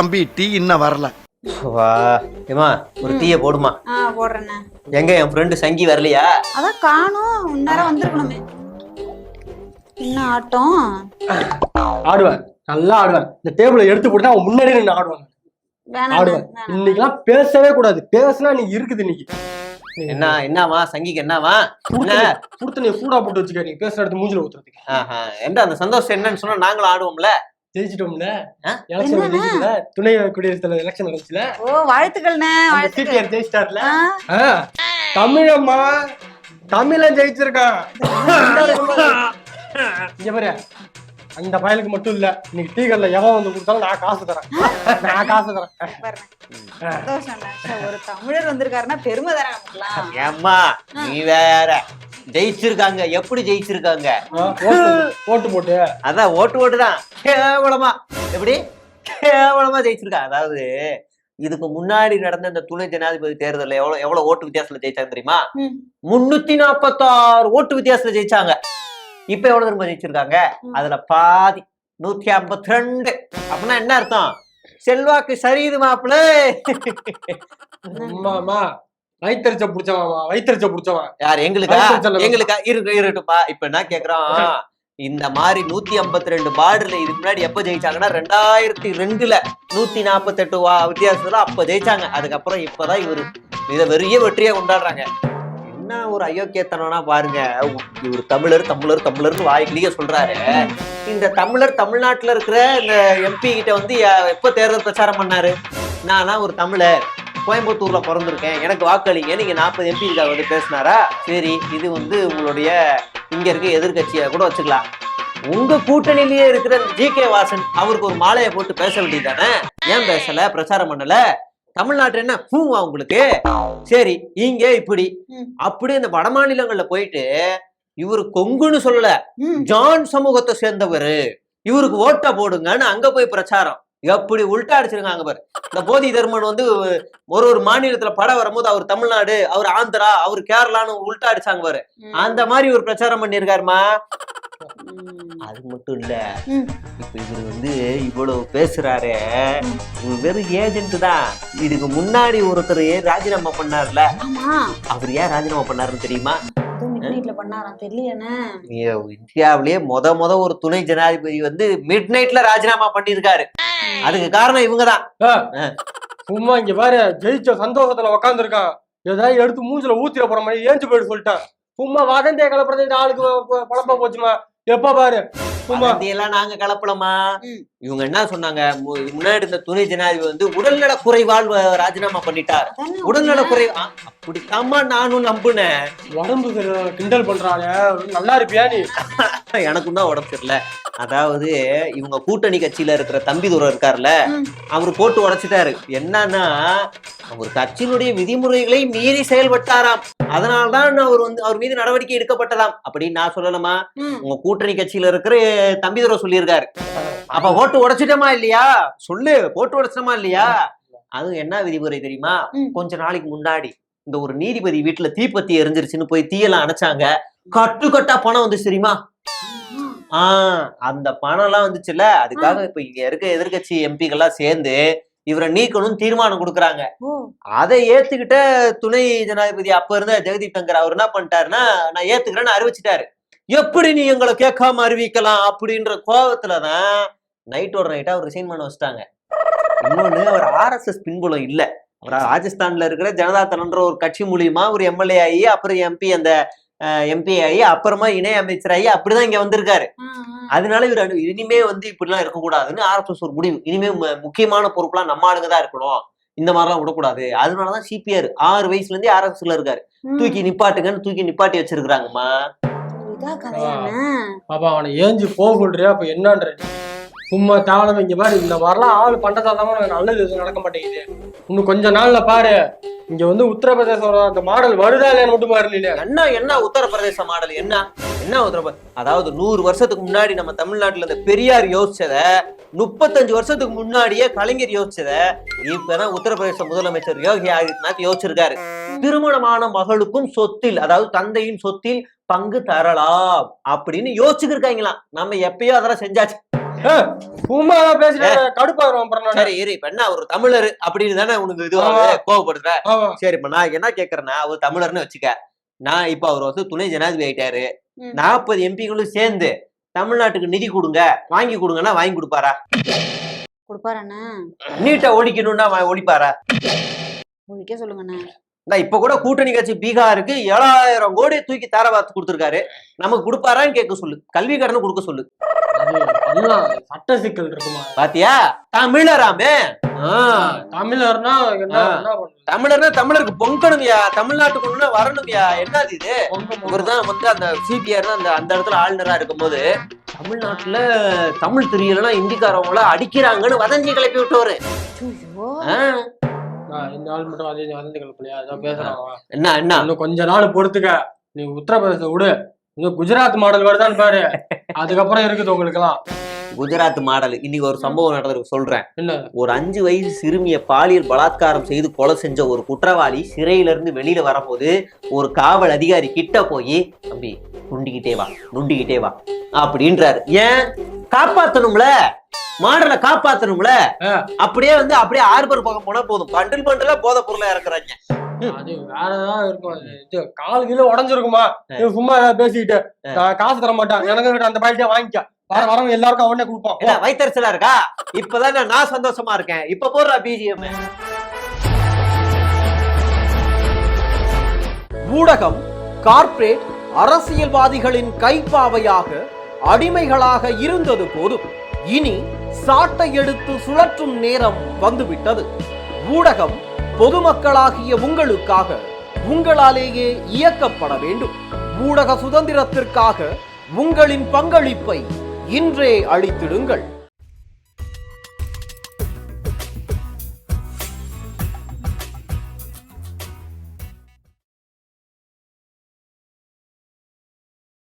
தம்பி டீ இன்னும் வரல. வா ஏமா ஒரு டீயை போடுமா? ஆ போடுறேண்ணே. எங்க என் ஃப்ரெண்டு சங்கி வரலையா? அதான் காணும் இந்நேரம் வந்திருக்கணுமே. என்ன ஆட்டம்? ஆடுவேன் நல்லா ஆடுவேன். இந்த டேபிளை எடுத்து போட்டு அவன் முன்னாடி நின்று ஆடுவாங்க வேணாம் ஆடுவேன். வேணாம். இன்னைக்கெல்லாம் பேசவே கூடாது. பேசினா நீ இருக்குது இன்னைக்கு. என்ன என்னவா சங்கிக்கு என்னவா என்ன? கொடுத்து நீ சூடா போட்டு வச்சுக்க. நீ பேசுற இடத்து மூஞ்சில ஊத்துறதுக்கு. ஆஹா, என்ன அந்த சந்தோஷம் என்னன்னு சொன்னா நாங்களும் ஆடுவோம்ல? ஜெயிச்சிட்டோம்ல? எலெக்ஷன் துணை குடியரசுத் தலைவர் எலெக்ஷன் நடந்துச்சுல ஓ வாழ்த்துக்கள்ண்ணே சிபிஆர் ஜெயிச்சிட்டார்ல? தமிழம்மா தமிழன் ஜெயிச்சிருக்கான் இங்க பாரு. அந்த பயலுக்கு மட்டும் இல்ல இன்னைக்கு டீ கடைல எவன் வந்து கொடுத்தாலும் நான் காசு தரேன். நான் காசு தரேன். ஒரு தமிழர் வந்திருக்காருன்னா பெருமை நமக்குலாம் ஏம்மா நீ வேற. ஜெயிச்சிருக்காங்க. எப்படி ஜெயிச்சிருக்காங்க? ஓட்டு ஓட்டு போட்டு. அதான் ஓட்டு ஓட்டு தான் கேவலமா. எப்படி? கேவலமா ஜெயிச்சிருக்கா. அதாவது இதுக்கு முன்னாடி நடந்த இந்த துணை ஜனாதிபதி தேர்தல்ல எவ்வளவு எவ்வளவு ஓட்டு வித்தியாசத்துல ஜெயிச்சாங்க தெரியுமா. முன்னூத்தி நாப்பத்தாறு ஓட்டு வித்தியாசத்துல ஜெயிச்சாங்க. இப்ப எவ்வளவு திரும்ப ஜெயிச்சிருக்காங்க. அதுல பாதி நூத்தி ஐம்பத்தி ரெண்டு அப்படின்னா என்ன அர்த்தம்? செல்வாக்கு சரியுது மாப்பிள்ள. அம்மாமா வயிற்றுச்ச புடிச்சவாமா வயிற்றுச்ச புடிச்சவன். யார் எங்களுக்கா? எங்களுக்கா? இருக்கு இருக்கட்டும்பா இப்ப என்ன கேக்குறோம்? இந்த மாதிரி நூத்தி ஐம்பத்தி ரெண்டு பார்டர்ல இதுக்கு முன்னாடி எப்ப ஜெயிச்சாங்கன்னா ரெண்டாயிரத்தி ரெண்டுல நூத்தி நாற்பத்தெட்டு வா வித்தியாசத்துல அப்ப ஜெயிச்சாங்க. அதுக்கப்புறம் இப்பதான் இவரு இத வெறிய வெற்றியா கொண்டாடுறாங்க. என்ன ஒரு அயோக்கியத்தனம்னா பாருங்க. இவர் தமிழர் தமிழர் தமிழர்னு வாய்க்கிலேயே சொல்றாரு. இந்த தமிழர் தமிழ்நாட்டுல இருக்கிற இந்த எம்பி கிட்ட வந்து எப்ப தேர்தல் பிரச்சாரம் பண்ணாரு? நானா ஒரு தமிழர். கோயம்புத்தூர்ல பிறந்திருக்கேன். எனக்கு வாக்களிங்க. நீங்க நாற்பது எம்பி இருக்காக வந்து பேசினாரா? சரி இது வந்து உங்களுடைய இங்க இருக்க எதிர்க்கட்சியை கூட வச்சுக்கலாம். உங்க கூட்டணியிலேயே இருக்கிற ஜி கே வாசன் அவருக்கு ஒரு மாலையை போட்டு பேச வேண்டியதானே ஏன் பேசல? பிரச்சாரம் பண்ணல? தமிழ்நாட்டு என்ன பூவா உங்களுக்கு? சரி இங்க இப்படி. அப்படி இந்த வட மாநிலங்கள்ல போயிட்டு இவரு கொங்குன்னு சொல்லல. ஜான் சமூகத்தை சேர்ந்தவர். இவருக்கு ஓட்ட போடுங்கன்னு அங்க போய் பிரச்சாரம். எப்படி உல்டா அடிச்சிருக்காங்க பாரு. இந்த போதி தர்மன் வந்து ஒரு ஒரு மாநிலத்துல படம் வரும்போது அவர் தமிழ்நாடு அவர் ஆந்திரா அவர் கேரளான்னு உல்டா அடிச்சாங்க பாரு. அந்த மாதிரி ஒரு பிரச்சாரம் பண்ணியிருக்காருமா. அது மட்டும் இல்ல. இப்ப இவர் வந்து இவ்வளவு பேசுறாரு. இவர் வெறும் ஏஜென்ட் தான். இதுக்கு முன்னாடி ஒருத்தர் ராஜினாமா பண்ணார்ல? அவர் ஏன் ராஜினாமா பண்ணாருன்னு தெரியுமா? மிட் நைட்ல பண்ணாராம் தெரியலண்ணே. இந்தியாவிலேயே முத முத ஒரு துணை ஜனாதிபதி வந்து மிட் நைட்ல ராஜினாமா பண்ணியிருக்காரு. அதுக்கு காரணம் இவங்கதான். சும்மா இங்க பாரு ஜெயிச்ச சந்தோஷத்துல உக்காந்து இருக்கான் ஏதாவது எடுத்து மூஞ்சில ஊத்திர போற மாதிரி ஏஞ்சு போயிட்டு சொல்லிட்டான். சும்மா வதந்திய கலப்புறது ஆளுக்கு பழப்பா போச்சுமா. எப்ப பாரு சும்மா. எல்லாம் நாங்க கலப்பலமா. இவங்க என்ன சொன்னாங்க? மு- முன்னாடி இருந்த துணை ஜனாதிபதி வந்து உடல்நல குறைவால் ராஜினாமா பண்ணிட்டார். உடல்நல குறை ஆ, அப்படித்தாம்மா நானும் நம்புனேன். உடம்பு கிண்டல் பண்றாங்க. நல்லா இருப்பியா நீ? எனக்கும் தான் உடம்பு சரியில்ல. அதாவது இவங்க கூட்டணி கட்சியில இருக்கிற தம்பிதுரை இருக்காருல்ல. அவர் போட்டு உடைச்சிட்டாரு. என்னன்னா அவர் கட்சியினுடைய விதிமுறைகளை மீறி செயல்பட்டாராம். அதனால்தான் அவர் வந்து அவர் மீது நடவடிக்கை எடுக்கப்பட்டதாம். அப்படின்னு நான் சொல்லலாமா. உங்க கூட்டணி கட்சியில இருக்கிற தம்பிதுரை சொல்லியிருக்காரு. அப்ப ஓட்டு உடைச்சிட்டோமா இல்லையா? சொல்லு போட்டு உடைச்சிட்டோமா இல்லையா? அது என்ன விதிமுறை தெரியுமா. கொஞ்ச நாளைக்கு முன்னாடி இந்த ஒரு நீதிபதி வீட்டுல தீப்பத்தி எரிஞ்சிருச்சுன்னு போய் தீயெல்லாம் அணைச்சாங்க. கட்டு கட்டா பணம் வந்துச்சு தெரியுமா? ஆஹ் அந்த பணம் எல்லாம் வந்துச்சுல்ல? அதுக்காக இப்ப இங்க இருக்க எதிர்க்கட்சி எம்பிகள்லாம் சேர்ந்து இவரை நீக்கணும்னு தீர்மானம் கொடுக்குறாங்க. அதை ஏத்துக்கிட்ட துணை ஜனாதிபதி அப்ப இருந்த ஜெகதீப் தங்கர் அவர் என்ன பண்ணிட்டாருன்னா நான் ஏத்துக்கிறேன்னு அறிவிச்சிட்டாரு. எப்படி நீ எங்களை கேட்காம அறிவிக்கலாம்? அப்படின்ற கோபத்துலதான் நைட்டோட நைட்டா அவர் ரிசைன் பண்ண வச்சுட்டாங்க. இன்னொன்னு அவர் ஆர்எஸ்எஸ் பின்புலம் இல்ல. அவர் ராஜஸ்தான்ல இருக்கிற ஜனதா தளன்ற ஒரு கட்சி மூலியமா ஒரு எம்எல்ஏ ஆகி அப்புறம் எம்பி அந்த எம்பி ஆகி அப்புறமா இணை அமைச்சர் ஆகி அப்படிதான் இங்க வந்திருக்காரு. அதனால இவர் இனிமே வந்து இப்படிலாம் இருக்கக்கூடாதுன்னு ஆர்எஸ்எஸ் ஒரு முடிவு. இனிமே முக்கியமான பொறுப்புலாம் நம்ம ஆளுங்க தான் இருக்கணும். இந்த மாதிரிலாம் விடக்கூடாது. அதனாலதான் சிபிஆர் ஆறு வயசுல இருந்தே ஆர்எஸ்எஸ்ல இருக்காரு. தூக்கி நிப்பாட்டுங்கன்னு தூக்கி நிப்பாட்டி வச்சிருக்காங்கம்மா பாப்பா அவனை ஏஞ்சி போக சொல்றியா? அப்ப என்னன்ற? சும்மா தேவலம் இங்க பாரு இந்த மாதிரிலாம் ஆள் பண்றதாதான் தான் நல்லது எதுவும் நடக்க மாட்டேங்குது. இன்னும் கொஞ்ச நாள்ல பாரு இங்க வந்து உத்தரப்பிரதேசம் அந்த மாடல் வருதா இல்லையான்னு மட்டும் பாரு இல்லையா என்ன என்ன உத்தரப்பிரதேச மாடல்? என்ன? என்ன உத்தரப்ப? அதாவது நூறு வருஷத்துக்கு முன்னாடி நம்ம தமிழ்நாட்டுல இந்த பெரியார் யோசிச்சத முப்பத்தஞ்சு வருஷத்துக்கு முன்னாடியே கலைஞர் யோசிச்சத இப்பதான் உத்தரப்பிரதேச முதலமைச்சர் யோகி ஆதித்யநாத் யோசிச்சிருக்காரு. திருமணமான மகளுக்கும் சொத்தில் அதாவது தந்தையின் சொத்தில் பங்கு தரலாம் அப்படின்னு யோசிச்சுக்கிருக்காங்களாம் நம்ம எப்பயோ அதெல்லாம் செஞ்சாச்சு. சும்மா பேசிட்டு கடுப்பாயிரும் அப்புறம். சரி இரு இப்ப என்ன ஒரு தமிழர் அப்படின்னு தானே உனக்கு இது. கோவப்படுற. சரி இப்ப நான் என்ன கேக்குறேன்னா அவர் தமிழர்னு வச்சுக்க. நான் இப்ப அவர் வந்து துணை ஜனாதிபதி ஆயிட்டாரு. நாற்பது எம்பிகளும் சேர்ந்து தமிழ்நாட்டுக்கு நிதி கொடுங்க. வாங்கி கொடுங்கன்னா வாங்கி கொடுப்பாரா? கொடுப்பாரண்ணா. நீட்டை ஒழிக்கணும்னா ஒழிப்பாரா ஒழிக்க சொல்லுங்கண்ணா. நான் இப்ப கூட கூட்டணி கட்சி பீகாருக்கு ஏழாயிரம் கோடி தூக்கி தாரவாத்து கொடுத்துருக்காரு. நமக்கு கொடுப்பாரான்னு கேட்க சொல்லு. கல்வி கடன் கொடுக்க சொல்லு. எல்லாம் சட்ட சிக்கல் இருக்குமா? பாத்தியா? தமிழராமே. ஆ, தமிழர்னா என்ன? தமிழர்னா தமிழருக்கு பொங்கணுங்கயா? தமிழ்நாட்டுக்கு ஒண்ணுனா வரணுங்கயா? என்னது இது. இவர் தான் வந்து அந்த சிபிஆர் தான் அந்த அந்த இடத்துல ஆளுநரா இருக்கும்போது தமிழ்நாட்டுல தமிழ் தெரியலன்னா இந்திக்காரவங்கள அடிக்கிறாங்கன்னு வதந்தி கிளப்பி விட்டவரு. இந்த ஆள் மட்டும் அதே வதந்தி கலப்பலையா ஏதோ அவன். என்ன என்ன? இன்னும் கொஞ்ச நாள் பொறுத்துக்க. நீ உத்தரப்பிரதேச விடு. இன்னும் குஜராத் மாடல் வருதான்னு பாரு. அதுக்கப்புறம் இருக்குது உங்களுக்கு எல்லாம் குஜராத் மாடல். இன்னைக்கு ஒரு சம்பவம் நடந்திருக்கு சொல்றேன். ஒரு அஞ்சு வயசு சிறுமிய பாலியல் பலாத்காரம் செய்து கொலை செஞ்ச ஒரு குற்றவாளி சிறையில இருந்து வெளியில வரும்போது ஒரு காவல் அதிகாரி கிட்ட போய் தம்பி நுண்டிக்கிட்டே வா நுண்டிக்கிட்டே வா அப்படின்றாரு. ஏன்? காப்பாத்தணும்ல. மாடலை காப்பாத்தணும்ல. அப்படியே வந்து அப்படியே ஆர்பர் பக்கம் போனா போதும். பண்டில் பண்டிலா போதை பொருளா இறக்குறாங்க. அது வேற ஏதாவது இருக்கும். கால் கீழ உடஞ்சிருக்குமா? சும்மா ஏதாவது பேசிக்கிட்டு. நான் காசு தர மாட்டான். எனக்கு அந்த பாயிட்டே வாங்கிக்க. வர வரவங்க எல்லாருக்கும் அவனே கொடுப்பான். என்ன வைத்தறிச்சலா இருக்கா? இப்பதான் நான் சந்தோஷமா இருக்கேன். இப்ப போடுறா பிஜிஎம் ஊடகம் கார்ப்பரேட் அரசியல்வாதிகளின் கைப்பாவையாக அடிமைகளாக இருந்தது போதும். இனி சாட்டை எடுத்து சுழற்றும் நேரம் வந்துவிட்டது. ஊடகம் பொதுமக்களாகிய உங்களுக்காக உங்களாலேயே இயக்கப்பட வேண்டும். ஊடக சுதந்திரத்திற்காக உங்களின் பங்களிப்பை இன்றே அளித்திடுங்கள்.